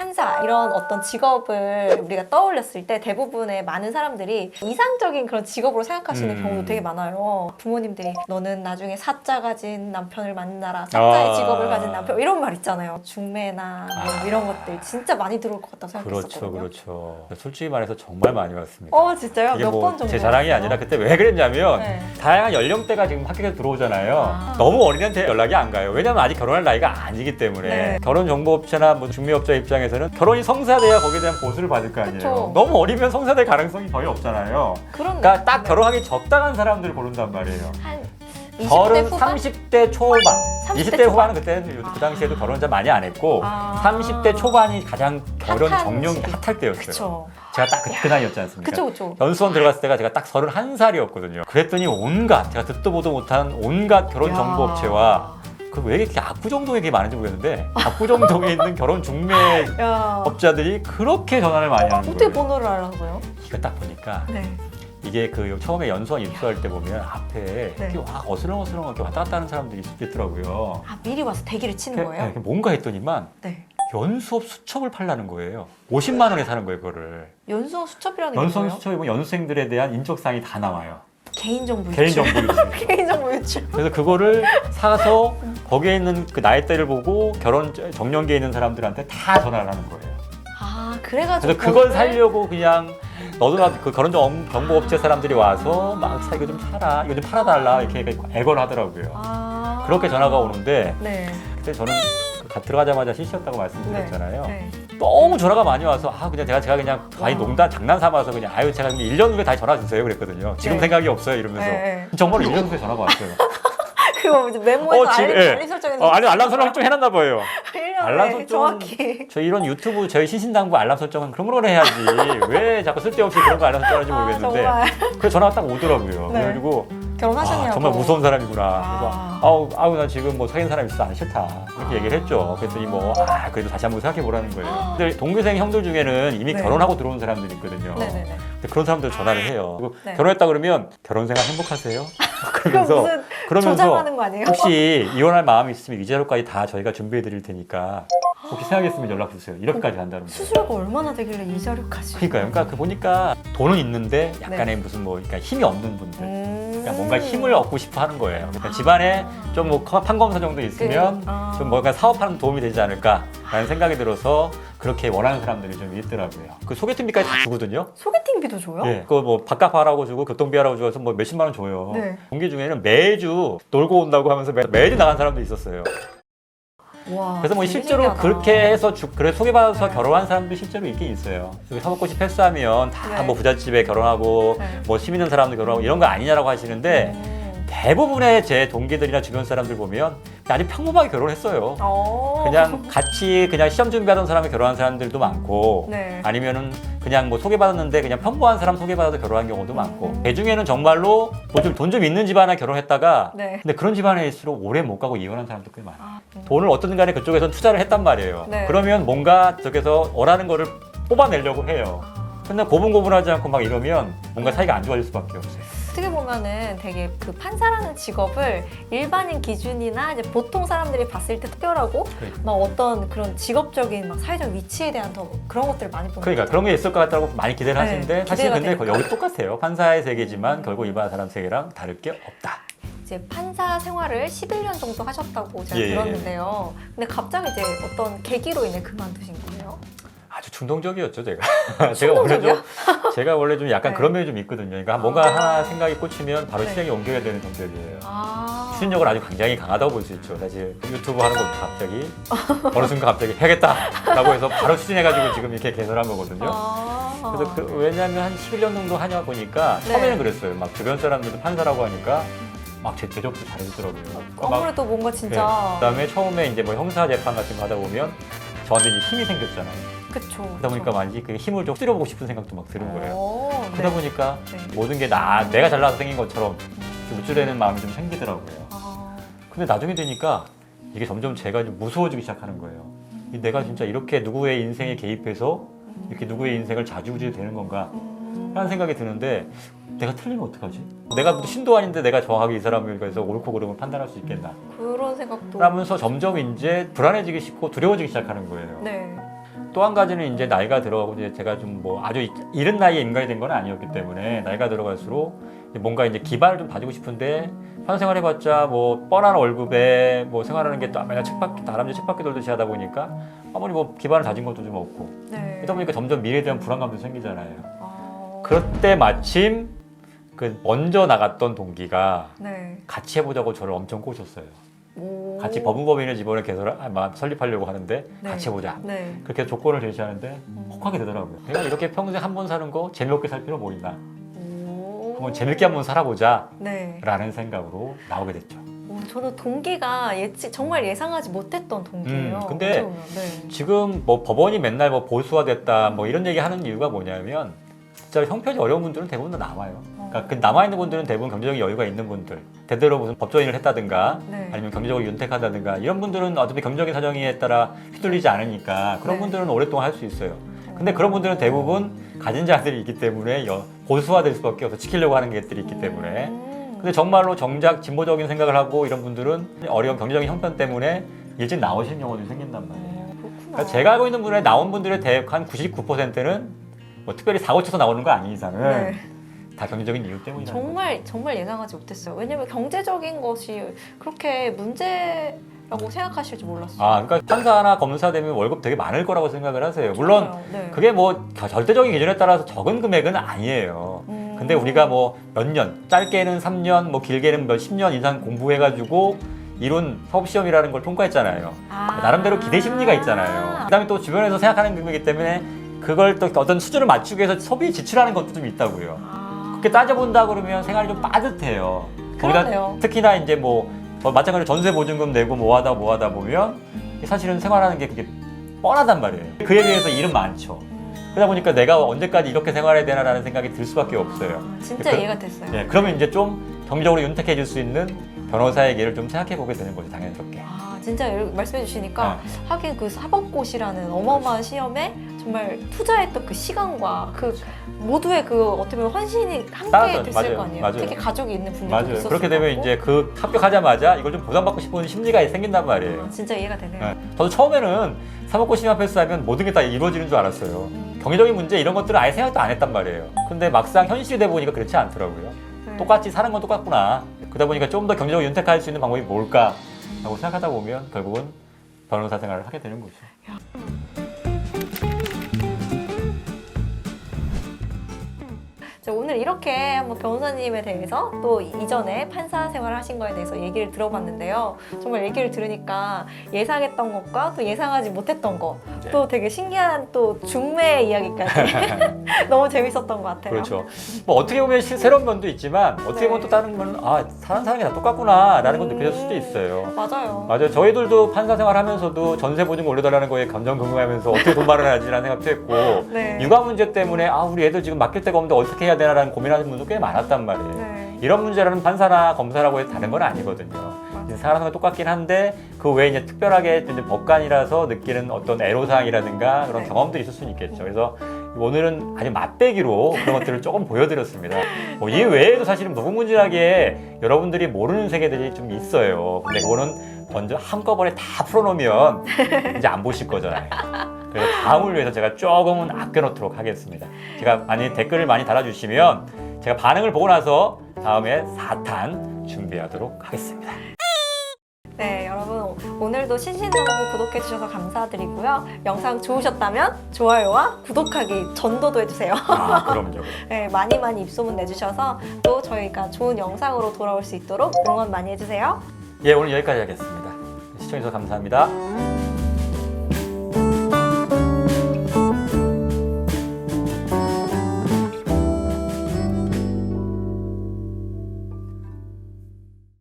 판사 이런 어떤 직업을 우리가 떠올렸을 때 대부분의 많은 사람들이 이상적인 그런 직업으로 생각하시는 음. 경우도 되게 많아요. 부모님들이 너는 나중에 사자 가진 남편을 만나라. 사자의 아. 직업을 가진 남편 이런 말 있잖아요. 중매나 뭐 아. 이런 것들 진짜 많이 들어올 것 같다고 그렇죠, 생각했었거든요. 그렇죠. 솔직히 말해서 정말 많이 왔습니다. 어 진짜요? 이게 몇번뭐 정도? 제 자랑이 왔어요? 아니라 그때 왜 그랬냐면 네. 다양한 연령대가 지금 학교에 들어오잖아요. 아. 너무 어린애한테 연락이 안 가요. 왜냐면 아직 결혼할 나이가 아니기 때문에 네. 결혼 정보 업체나 뭐 중매 업자 입장에 서는 결혼이 성사돼야 거기에 대한 보수를 받을 거 아니에요. 그쵸. 너무 어리면 성사될 가능성이 거의 없잖아요. 그런 그러니까 딱 결혼하기 적당한 사람들을 고른단 말이에요. 한 20대 서른, 후반? 30대 초반. 30대 20대 초반? 후반은 그때는 그 당시에도 아. 결혼 잘 많이 안 했고 아. 30대 초반이 가장 결혼 핫한 정령 시기. 핫할 때였어요. 그쵸. 제가 딱그 나이였지 않습니까? 그쵸 그쵸. 연수원 들어갔을 때가 제가 딱 31살이었거든요. 그랬더니 온갖 제가 듣도 보도 못한 온갖 결혼 정보 업체와 그 왜 이렇게 압구정동에 이게 많은지 모르겠는데 압구정동에 있는 결혼 중매 야 업자들이 그렇게 전화를 많이 하는 어떻게 거예요. 번호를 알아서요? 이거 딱 보니까 네. 이게 그 처음에 연수원 입수할 때 보면 앞에 네. 이렇게 와 어슬렁어슬렁 이렇게 왔다 갔다 하는 사람들이 있더라고요. 아 미리 와서 대기를 치는 거예요? 이렇게 뭔가 했더니만 네. 연수업 수첩을 팔라는 거예요. 50만 원에 사는 거예요, 그거를. 연수원 수첩이라는 게 연수원 뭐예요? 수첩에 보면 연수생들에 대한 인적사항이 다 나와요. 개인정보 유출. 개인정보 유출. 개인정보 유출. 그래서 그거를 사서 거기에 있는 그 나이대를 보고 결혼 정년기에 있는 사람들한테 다 전화를 하는 거예요. 아 그래가지고 그래서 그걸 살려고 그냥 너도 나도 그 결혼 정- 정보 업체 사람들이 와서 막 사, 이거 좀 사라, 이거 좀 팔아달라 이렇게 애걸 하더라고요. 아 그렇게 전화가 오는데 네. 그때 저는 그 가- 들어가자마자 실시였다고 말씀드렸잖아요. 네. 너무 전화가 많이 와서 아 그냥 제가 제가 그냥 아니 와. 농담 장난 삼아서 그냥 아유 제가 그냥 1년 후에 다시 전화 주세요 그랬거든요. 지금 네. 생각이 없어요 이러면서 네. 정말 1년 후에 전화가 왔어요. 그거 이제 메모에서 어, 지금, 알림, 예. 알림 설정해서 어, 아니 알람 설정 좀 해놨나 봐요. 알람 설정- 정확히. 저 이런 유튜브 저희 신신당부 알람 설정은 그런 걸 해야지 왜 자꾸 쓸데없이 그런 거 알람 설정하는지 아, 모르겠는데 정말 그 전화가 딱 오더라고요. 네. 그래가지고 결혼하셨냐고. 아, 정말 무서운 사람이구나. 아. 그래서 아우 아우 나 지금 뭐 사귄 사람 있어 안 싫다 이렇게 얘기를 했죠. 그랬더니 뭐아 그래도 다시 한번 생각해 보라는 거예요. 근데 동교생 형들 중에는 이미 네. 결혼하고 들어온 사람들이 있거든요. 네네네. 근데 그런 사람들 전화를 해요. 그리고 네. 결혼했다 그러면 결혼 생활 행복하세요? 그러면서 무슨 그러면서 조장하는 거 아니에요? 혹시 이혼할 마음이 있으면 위자료까지 다 저희가 준비해 드릴 테니까 혹시 생각했으면 연락 주세요. 이렇게까지 한다는 거예요. 수수료가 얼마나 되길래 이 자료까지? 그러니까요. 그러니까 그 보니까 돈은 있는데 약간의 무슨 뭐 그러니까 힘이 없는 분들. 네. 음. 그러니까 뭔가 힘을 얻고 싶어 하는 거예요. 그러니까 집안에 좀 뭐 판검사 정도 있으면 그, 아. 좀 뭔가 사업하는 도움이 되지 않을까라는 생각이 들어서 그렇게 원하는 사람들이 좀 있더라고요. 그 소개팅비까지 다 주거든요. 소개팅비도 줘요? 예. 그거 뭐 밥값 하라고 주고 교통비 하라고 줘서 뭐 몇십만 원 줘요. 네. 동기 중에는 매주 놀고 온다고 하면서 매, 매주 나간 사람도 있었어요. 와. 그래서 뭐 실제로 신기하다. 그렇게 해서 주, 그래 소개받아서 네. 결혼한 사람도 실제로 있긴 있어요. 여기 사법고시 패스하면 다 네. 뭐 부잣집에 결혼하고 네. 뭐힘 있는 사람도 결혼하고 이런 거 아니냐라고 하시는데 음. 대부분의 제 동기들이나 주변 사람들 보면 아주 평범하게 결혼했어요. 어. 그냥 같이 그냥 시험 준비하던 사람이 결혼한 사람들도 많고 네. 아니면은 그냥 뭐 소개받았는데 그냥 평범한 사람 소개받아서 결혼한 경우도 많고 음. 그 중에는 정말로 뭐좀돈좀 있는 집안에 결혼했다가 네. 근데 그런 집안에일수록 오래 못 가고 이혼한 사람도 꽤 많아요. 아, 음. 돈을 어떤 간에 그쪽에선 투자를 했단 말이에요. 네. 그러면 뭔가 저기서 원하는 거를 뽑아내려고 해요. 근데 고분고분하지 않고 막 이러면 뭔가 사이가 안 좋아질 수밖에 없어요. 어떻게 보면은 되게 그 판사라는 직업을 일반인 기준이나 이제 보통 사람들이 봤을 때 특별하고 그러니까. 막 어떤 그런 직업적인 막 사회적 위치에 대한 더 그런 것들을 많이 보는 그러니까 것 그런 게 있을 것 같다고 많이 기대를 네, 하시는데 사실 근데 되니까. 여기 똑같아요. 판사의 세계지만 결국 일반 사람 세계랑 다를 게 없다. 이제 판사 생활을 11년 정도 하셨다고 제가 예, 예, 예. 들었는데요. 근데 갑자기 이제 어떤 계기로 인해 그만두신 거예요? 아주 충동적이었죠 제가. 제가 원래? 좀 제가 원래 좀 약간 네. 그런 면이 좀 있거든요. 그러니까 뭔가 아. 하나 생각이 꽂히면 바로 네. 실행에 옮겨야 되는 성격이에요. 아. 추진력을 아주 굉장히 강하다고 볼 수 있죠. 사실 유튜브 하는 것도 갑자기 어느 순간 갑자기 해야겠다라고 해서 바로 추진해가지고 지금 이렇게 개설한 거거든요. 아. 그래서 그, 왜냐하면 한 11년 정도 하냐 보니까 네. 처음에는 그랬어요. 막 주변 사람들도 판사라고 하니까 막 제 대접도 잘해주더라고요. 그러니까 막 아무래도 뭔가 네. 진짜 그다음에 처음에 이제 뭐 형사 재판 같은 거 하다 보면 저한테 이제 힘이 생겼잖아요. 그쵸. 그러다 보니까 많이 그 힘을 좀 쓰려보고 싶은 생각도 막 드는 거예요. 오, 그러다 네. 보니까 네. 모든 게 나 내가 잘나서 생긴 것처럼 이렇게 우쭐대는 마음이 좀 생기더라고요. 아. 근데 나중에 되니까 이게 점점 제가 좀 무서워지기 시작하는 거예요. 이 내가 진짜 이렇게 누구의 인생에 개입해서 이렇게 누구의 인생을 자주우지 되는 건가 음. 하는 생각이 드는데 내가 틀리면 어떡하지? 내가 신도 아닌데 내가 정확하게 이 사람을 위해서 옳고 그름을 판단할 수 있겠나? 그런 생각도. 그러면서 점점 이제 불안해지기 쉽고 두려워지기 시작하는 거예요. 네. 또 한 가지는 이제 나이가 들어가고 이제 제가 좀 뭐 아주 이- 이른 나이에 임관이 된 건 아니었기 때문에 나이가 들어갈수록 이제 뭔가 이제 기반을 좀 다지고 싶은데 판 생활 해봤자 뭐 뻔한 월급에 뭐 생활하는 게 또 맨날 책밖에 다람쥐 책밖에 돌듯이 하다 보니까 아무리 뭐 기반을 다진 것도 좀 없고 네. 그러다 보니까 점점 미래에 대한 불안감도 생기잖아요. 아, 그때 마침 그 먼저 나갔던 동기가 네. 같이 해보자고 저를 엄청 꼬셨어요. 오. 같이 법무법인을 집원을 개설 설립하려고 하는데 네. 같이 해보자. 네. 그렇게 조건을 제시하는데 음. 혹하게 되더라고요. 내가 이렇게 평생 한 번 사는 거 재미없게 살 필요 뭐 있나? 오. 한번 재밌게 한번 살아보자라는 네. 생각으로 나오게 됐죠. 오, 저는 동기가 예측 정말 예상하지 못했던 동기예요. 음, 근데. 네. 지금 뭐 법원이 맨날 뭐 보수화됐다 뭐 이런 얘기 하는 이유가 뭐냐면 진짜 형편이 어려운 분들은 대부분 다 남아요. 그러니까 그 남아 있는 분들은 대부분 경제적인 여유가 있는 분들, 대대로 무슨 법조인을 했다든가 네. 아니면 경제적으로 윤택하다든가 이런 분들은 어차피 경제적인 사정에 따라 휘둘리지 않으니까 그런 네. 분들은 오랫동안 할 수 있어요. 근데 그런 분들은 대부분 가진 자들이 있기 때문에 여- 보수화될 수밖에 없어 지키려고 하는 것들이 있기 때문에 음. 근데 정말로 정작 진보적인 생각을 하고 이런 분들은 어려운 경제적인 형편 때문에 일찍 나오시는 경우도 생긴단 말이에요. 어, 그렇구나. 그러니까 제가 알고 있는 분에 나온 분들의 대한 99%는 뭐 특별히 사고 쳐서 나오는 거 아닌 이상은 네. 다 경제적인 이유 때문이라는 거죠. 정말 정말 예상하지 못했어요. 왜냐면 경제적인 것이 그렇게 문제 라고 생각하실 줄 몰랐어요. 아, 그러니까 판사나 검사 되면 월급 되게 많을 거라고 생각을 하세요. 물론. 네. 그게 뭐 겨- 절대적인 기준에 따라서 적은 금액은 아니에요. 음. 근데 우리가 뭐 몇 년, 짧게는 3년, 뭐 길게는 몇 10년 이상 공부해가지고 이룬 사업시험이라는 걸 통과했잖아요. 아. 나름대로 기대 심리가 있잖아요. 그다음에 또 주변에서 생각하는 금액이기 때문에 그걸 또 어떤 수준을 맞추기 위해서 소비 지출하는 것도 좀 있다고요. 아. 그렇게 따져본다 그러면 생활이 좀 빠듯해요. 그러네요. 특히나 이제 뭐 어, 마찬가지로 전세 보증금 내고 뭐하다 뭐하다 보면 사실은 생활하는 게 그게 뻔하단 말이에요. 그에 비해서 일은 많죠. 음. 그러다 보니까 내가 언제까지 이렇게 생활해야 되나라는 생각이 들 수밖에 없어요. 아, 진짜 그- 이해가 됐어요. 예, 그러면 이제 좀 경제적으로 윤택해질 수 있는 변호사의 길을 좀 생각해 보게 되는 거죠, 당연스럽게. 아 진짜 말씀해 주시니까 네. 하긴 그 사법고시라는 어마어마한 시험에 정말 투자했던 그 시간과 그 모두의 그 어떻게 보면 헌신이 함께 따라서, 됐을 맞아요. 거 아니에요. 맞아요. 특히 가족이 있는 분들도 맞아요. 있었을 그렇게 되면 거고. 이제 그 합격하자마자 이걸 좀 보상받고 싶은 심리가 생긴단 말이에요. 아, 진짜 이해가 되네요. 예. 저도 처음에는 사법고시 앞에서 하면 모든 게 다 이루어지는 줄 알았어요. 음. 경제적인 문제 이런 것들은 아예 생각도 안 했단 말이에요. 근데 막상 현실이 돼 보니까 그렇지 않더라고요. 네. 똑같이 사는 건 똑같구나. 그러다 보니까 좀 더 경제적으로 윤택할 수 있는 방법이 뭘까? 라고 생각하다 보면 결국은 변호사 생활을 하게 되는 거죠. 오늘 이렇게 한번 변호사님에 대해서 또 이전에 판사 생활을 하신 거에 대해서 얘기를 들어봤는데요. 정말 얘기를 들으니까 예상했던 것과 또 예상하지 못했던 것, 네. 또 되게 신기한 또 중매 이야기까지 너무 재밌었던 것 같아요. 그렇죠. 뭐 어떻게 보면 시- 새로운 면도 있지만 어떻게 보면 네. 또 다른 면은 아 사는 사람이 다 똑같구나라는 건 음. 느껴질 수도 있어요. 맞아요. 맞아요. 저희들도 판사 생활 하면서도 전세 보증 올려달라는 거에 감정긍긍하면서 어떻게 돈 마련하지라는 생각도 했고 네. 육아 문제 때문에 아 우리 애들 지금 맡길 데가 없는데 어떻게 해야 되나라는 고민하는 분도 꽤 많았단 말이에요. 네. 이런 문제라는 판사나 검사라고 해서 다른 건 아니거든요. 사람과 똑같긴 한데 그 외에 이제 특별하게 이제 법관이라서 느끼는 어떤 애로사항이라든가 그런 네. 경험들이 있을 수는 있겠죠. 그래서 오늘은 아주 맛배기로 그런 것들을 조금 보여드렸습니다. 뭐 이 외에도 사실은 무궁무진하게 여러분들이 모르는 세계들이 좀 있어요. 근데 그거는 먼저 한꺼번에 다 풀어놓으면 이제 안 보실 거잖아요. 그래서 다음을 위해서 제가 조금은 아껴놓도록 하겠습니다. 제가 많이 댓글을 많이 달아주시면 제가 반응을 보고 나서 다음에 4탄 준비하도록 하겠습니다. 네, 여러분 오늘도 신신정보 구독해 주셔서 감사드리고요. 영상 좋으셨다면 좋아요와 구독하기 전도도 해주세요. 아, 그럼요. 네, 많이 많이 입소문 내주셔서 또 저희가 좋은 영상으로 돌아올 수 있도록 응원 많이 해주세요. 예, 오늘 여기까지 하겠습니다. 시청해주셔서 감사합니다.